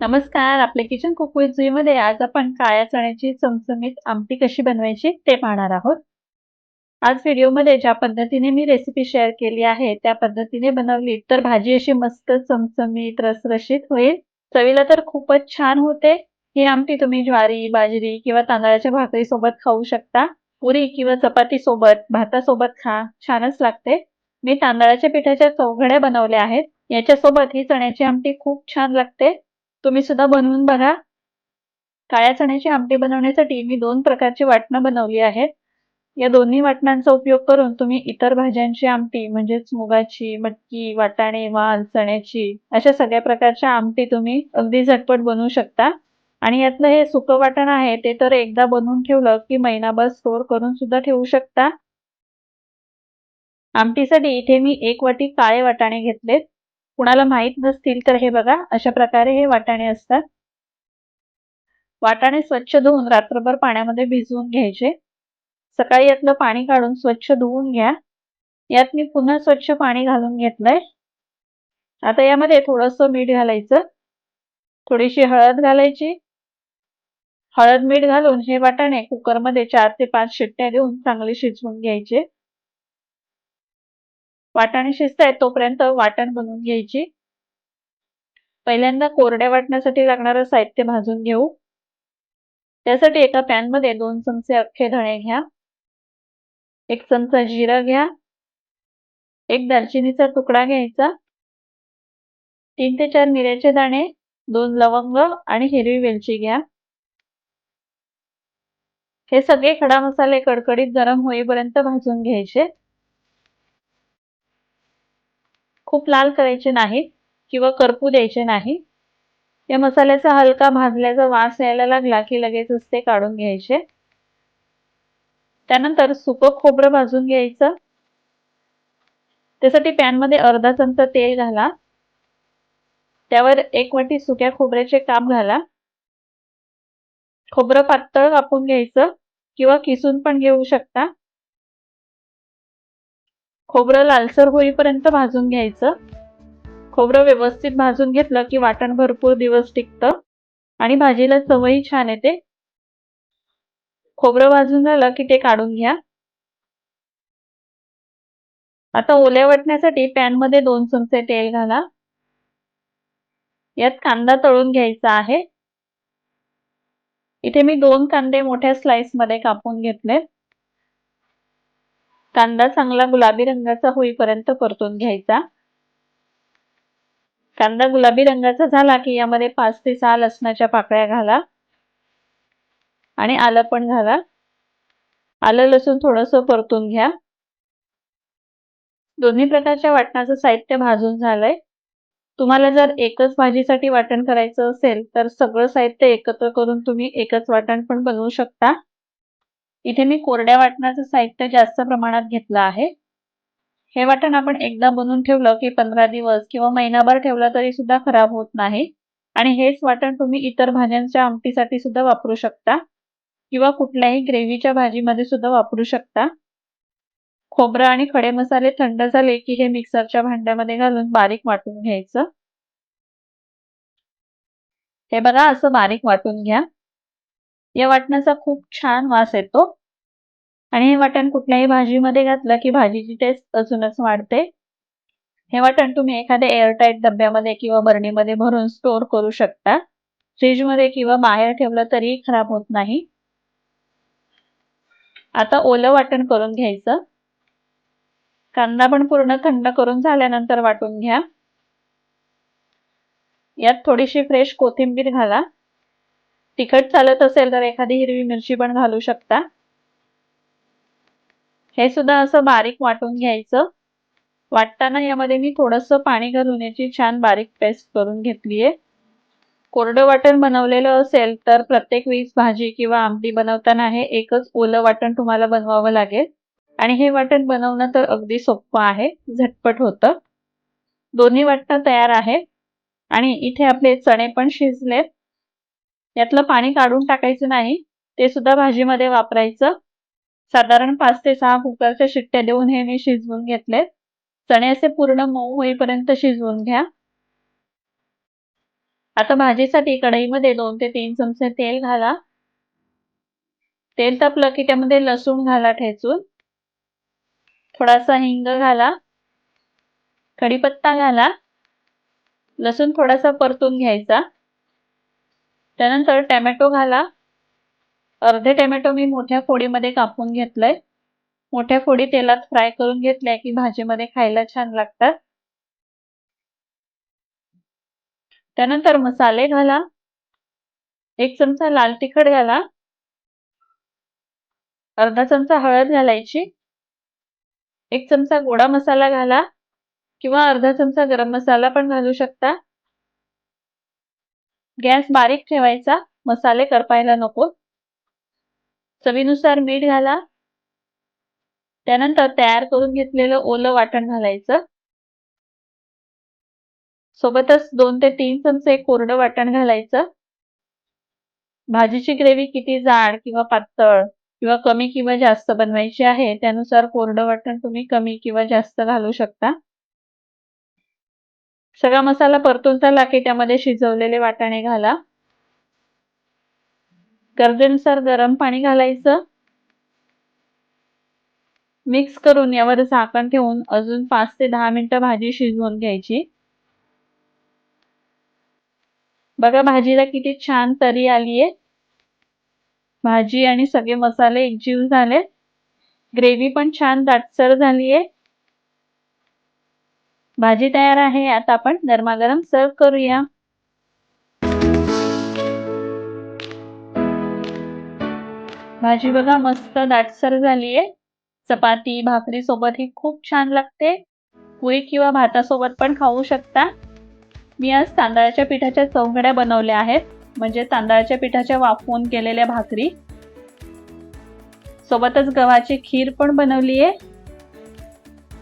नमस्कार आपल्या kitchen cook विथमध्ये आज आपण काळ्या चण्याची चमचमीत आमटी कशी बनवायची ते पाहणार आहोत. आज व्हिडिओमध्ये ज्या पद्धतीने मी रेसिपी शेअर केली आहे त्या पद्धतीने बनवली तर भाजी अशी मस्त चमचमीत रसरशीत होईल. चवीला तर खूपच छान होते. ही आमटी तुम्ही ज्वारी बाजरी किंवा तांदळाच्या भाकरी सोबत खाऊ शकता. पुरी किंवा चपाती सोबत भातासोबत खा छानच लागते. मी तांदळाच्या पिठाच्या चौघड्या बनवल्या आहेत. याच्यासोबत ही चण्याची आमटी खूप छान लागते. तुम्ही सुद्धा बनवून बघा. काळ्या चण्याची आमटी बनवण्यासाठी मी दोन प्रकारची वाटणं बनवली आहेत. या दोन्ही वाटणांचा उपयोग करून तुम्ही इतर भाज्यांची आमटी म्हणजेच मुगाची मटकी वाटाणे वाल चण्याची अशा सगळ्या प्रकारच्या आमटी तुम्ही अगदी झटपट बनवू शकता. आणि यातलं हे सुकं वाटण आहे ते तर एकदा बनवून ठेवलं की महिनाभर स्टोर करून सुद्धा ठेवू शकता. आमटीसाठी इथे मी एक वाटी काळे वाटाणे घेतलेत. कुणाला माहीत नसतील तर हे बघा अशा प्रकारे हे वाटाणे असतात. वाटाणे स्वच्छ धुवून रात्रभर पाण्यामध्ये भिजवून घ्यायचे. सकाळी यातलं पाणी काढून स्वच्छ धुवून घ्या. यात मी पुन्हा स्वच्छ पाणी घालून घेतलंय. आता यामध्ये थोडस मीठ घालायचं. थोडीशी हळद घालायची. हळद मीठ घालून हे वाटाणे कुकरमध्ये चार ते पाच शिट्ट्या देऊन चांगले शिजवून घ्यायचे. वाटाणे शिजतायत तोपर्यंत वाटण बनवून घ्यायची. पहिल्यांदा कोरड्या वाटण्यासाठी लागणारं साहित्य भाजून घेऊ. त्यासाठी एका पॅनमध्ये दोन चमचे अख्खे धणे घ्या. एक चमचा जिरा घ्या. एक दालचिनीचा तुकडा घ्यायचा. तीन ते चार मिऱ्याचे दाणे दोन लवंग आणि हिरवी वेलची घ्या. हे सगळे खडा मसाले कडकडीत गरम होईपर्यंत भाजून घ्यायचे. खूप लाल करायचे नाही किंवा करपू द्यायचे नाही या मसाल्याचा हलका भाजल्याचा वास यायला लागला की लगेचच ते काढून घ्यायचे. त्यानंतर सुकं खोबरं भाजून घ्यायचं. त्यासाठी पॅनमध्ये अर्धा चमचा तेल घाला. त्यावर एक वाटी सुक्या खोबऱ्याचे काप घाला. खोबरं पातळ कापून घ्यायचं किंवा किसून पण घेऊ शकता. खोबरं लालसर होईपर्यंत भाजून घ्यायचं. खोबरं व्यवस्थित भाजून घेतलं की वाटण भरपूर दिवस टिकतं. आणि भाजीला चवही छान येते. खोबरं भाजून झालं की ते काढून घ्या. आता ओल्या वाटण्यासाठी पॅनमध्ये दोन चमचे तेल घाला. यात कांदा तळून घ्यायचा आहे. इथे मी दोन कांदे मोठ्या स्लाइसमध्ये कापून घेतले कांदा चांगला गुलाबी रंगाचा होईपर्यंत परतून घ्यायचा. कांदा गुलाबी रंगाचा झाला की यामध्ये पाच ते सहा लसणाच्या पाकळ्या घाला. आणि आलं पण घाला. आलं लसूण थोडस परतून घ्या. दोन्ही प्रकारच्या वाटणाचं साहित्य भाजून झालंय. तुम्हाला जर एकच भाजीसाठी वाटण करायचं असेल तर सगळं साहित्य एकत्र करून तुम्ही एकच वाटण पण बनवू शकता. इथे मी कोरड्या वाटणाचं साहित्य जास्त प्रमाणात घेतलं आहे. हे वाटण आपण एकदा बनवून ठेवलं की पंधरा दिवस किंवा महिनाभर ठेवलं तरी सुद्धा खराब होत नाही. आणि हेच वाटण तुम्ही इतर भाज्यांच्या आमटीसाठी सुद्धा वापरू शकता. किंवा कुठल्याही ग्रेव्हीच्या भाजीमध्ये सुद्धा वापरू शकता. खोबरं आणि खडे मसाले थंड झाले की हे मिक्सरच्या भांड्यामध्ये घालून बारीक वाटून घ्यायचं. हे बघा असं बारीक वाटून घ्या. या वाटणाचा खूप छान वास येतो. आणि हे वाटण कुठल्याही भाजीमध्ये घातलं की भाजीची टेस्ट अजूनच वाढते. हे वाटण तुम्ही एखाद्या एअरटाईट डब्यामध्ये किंवा बरणीमध्ये भरून स्टोअर करू शकता. फ्रीजमध्ये किंवा बाहेर ठेवलं तरीही खराब होत नाही. आता ओलं वाटण करून घ्यायचं. कांदा पण पूर्ण थंड करून झाल्यानंतर वाटून घ्या. यात थोडीशी फ्रेश कोथिंबीर घाला. तिखट चालत असेल तर एखादी हिरवी मिरची पण घालू शकता. हे सुद्धा असं बारीक वाटून घ्यायचं. वाटताना यामध्ये मी थोडस पाणी घालून याची छान बारीक पेस्ट करून घेतलीये. कोरडं वाटण बनवलेलं असेल तर प्रत्येक वेळीस भाजी किंवा आमटी बनवताना हे एकच ओलं वाटण तुम्हाला बनवावं लागेल. आणि हे वाटण बनवणं तर अगदी सोपं आहे झटपट होतं. दोन्ही वाटणं तयार आहे आणि इथे आपले चणे पण शिजलेत. यातलं पाणी काढून टाकायचं नाही ते सुद्धा भाजीमध्ये वापरायचं. साधारण पाच ते सहा कुकरच्या शिट्ट्या देऊन हे मी शिजवून घेतले चणे असे पूर्ण मऊ होईपर्यंत शिजवून घ्या. आता भाजीसाठी कढईमध्ये दोन ते तीन चमचे तेल घाला. तेल तापलं की त्यामध्ये लसूण घाला ठेचून. थोडासा हिंग घाला. कढीपत्ता घाला. लसूण थोडासा परतून घ्यायचा. त्यानंतर टॅमॅटो घाला. अर्धे टॅमॅटो मी मोठ्या फोडीमध्ये कापून घेतलंय. मोठ्या फोडी तेलात फ्राय करून घेतल्या की भाजीमध्ये खायला छान लागतात. त्यानंतर मसाले घाला. एक चमचा लाल तिखट घाला. अर्धा चमचा हळद घालायची. एक चमचा गोडा मसाला घाला किंवा अर्धा चमचा गरम मसाला पण घालू शकता. गॅस बारीक ठेवायचा. मसाले करपायला नको. चवीनुसार मीठ घाला. त्यानंतर तयार करून घेतलेलं ओलं वाटण घालायचं. सोबतच दोन ते तीन चमचे कोरडं वाटण घालायचं. भाजीची ग्रेव्ही किती जाड किंवा पातळ किंवा कमी किंवा जास्त बनवायची आहे त्यानुसार कोरडं वाटण तुम्ही कमी किंवा जास्त घालू शकता. सगळा मसाला परतून झाला की त्यामध्ये शिजवलेले वाटाणे घाला. गरजेनुसार गरम पाणी घालायचं. मिक्स करून यावर झाकण ठेवून अजून पाच ते दहा मिनिटं भाजी शिजवून घ्यायची. बघा भाजीला किती छान तरी आलीये. भाजी आणि सगळे मसाले एकजीव झाले ग्रेव्ही पण छान दाटसर झालीये. भाजी तयार आहे. आता आपण गरमागरम सर्व करूया. भाजी बघा मस्त दाटसर झाली आहे चपाती भाकरी सोबत ही खूप छान लागते. पुरी किंवा भातासोबत पण खाऊ शकता. मी आज तांदळाच्या पिठाच्या चौघड्या बनवल्या आहेत. म्हणजे तांदळाच्या पिठाच्या वाफवून केलेल्या भाकरी. सोबतच गव्हाची खीर पण बनवली आहे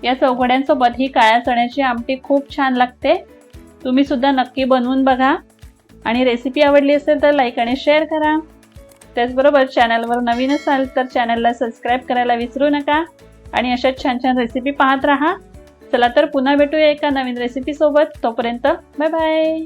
या चौघड्यांसोबत ही काळ्या चण्याची आमटी खूप छान लागते. तुम्ही सुद्धा नक्की बनवून बघा. आणि रेसिपी आवडली असेल तर लाईक आणि शेअर करा. त्याचबरोबर चॅनलवर नवीन असाल तर चॅनलला सबस्क्राईब करायला विसरू नका. आणि अशाच छान छान रेसिपी पाहत राहा. चला तर पुन्हा भेटूया एका नवीन रेसिपीसोबत तोपर्यंत बाय बाय